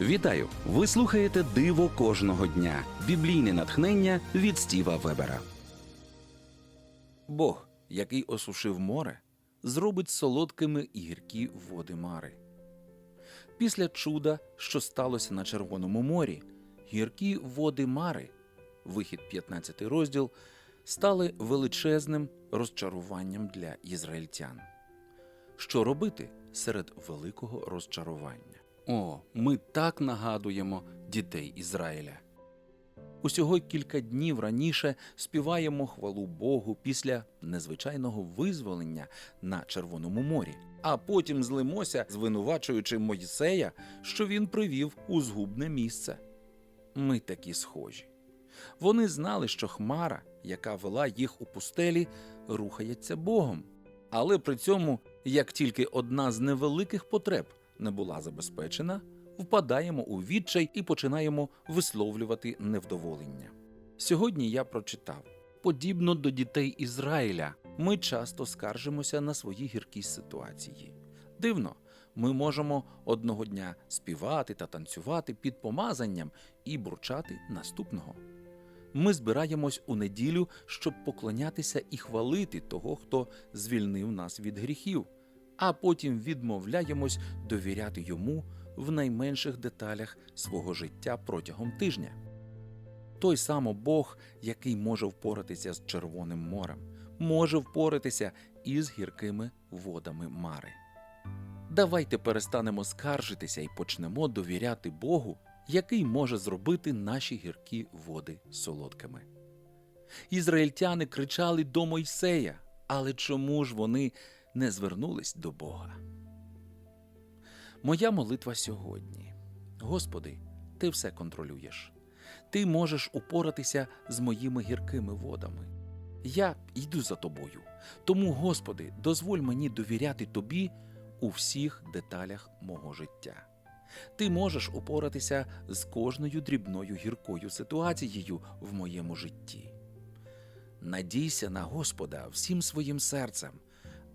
Вітаю! Ви слухаєте Диво кожного дня. Біблійне натхнення від Стіва Вебера. Бог, який осушив море, зробить солодкими і гіркі води мари. Після чуда, що сталося на Червоному морі, гіркі води мари, вихід 15 розділ, стали величезним розчаруванням для ізраїльтян. Що робити серед великого розчарування? О, ми так нагадуємо дітей Ізраїля. Усього кілька днів раніше співаємо хвалу Богу після незвичайного визволення на Червоному морі, а потім злимося, звинувачуючи Моїсея, що він привів у згубне місце. Ми такі схожі. Вони знали, що хмара, яка вела їх у пустелі, рухається Богом. Але при цьому, як тільки одна з невеликих потреб не була забезпечена, впадаємо у відчай і починаємо висловлювати невдоволення. Сьогодні я прочитав: подібно до дітей Ізраїля, ми часто скаржимося на свої гіркі ситуації. Дивно, ми можемо одного дня співати та танцювати під помазанням і бурчати наступного. Ми збираємось у неділю, щоб поклонятися і хвалити того, хто звільнив нас від гріхів, а потім відмовляємось довіряти йому в найменших деталях свого життя протягом тижня. Той само Бог, який може впоратися з Червоним морем, може впоратися із гіркими водами мари. Давайте перестанемо скаржитися і почнемо довіряти Богу, який може зробити наші гіркі води солодкими. Ізраїльтяни кричали до Мойсея, але чому ж вони не звернулись до Бога? Моя молитва сьогодні. Господи, ти все контролюєш. Ти можеш упоратися з моїми гіркими водами. Я йду за тобою. Тому, Господи, дозволь мені довіряти тобі у всіх деталях мого життя. Ти можеш упоратися з кожною дрібною гіркою ситуацією в моєму житті. Надійся на Господа всім своїм серцем,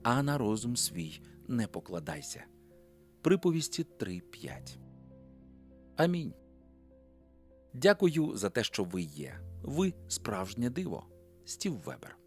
а на розум свій не покладайся. Приповісті 3.5. Амінь. Дякую за те, що ви є. Ви справжнє диво. Стів Вебер.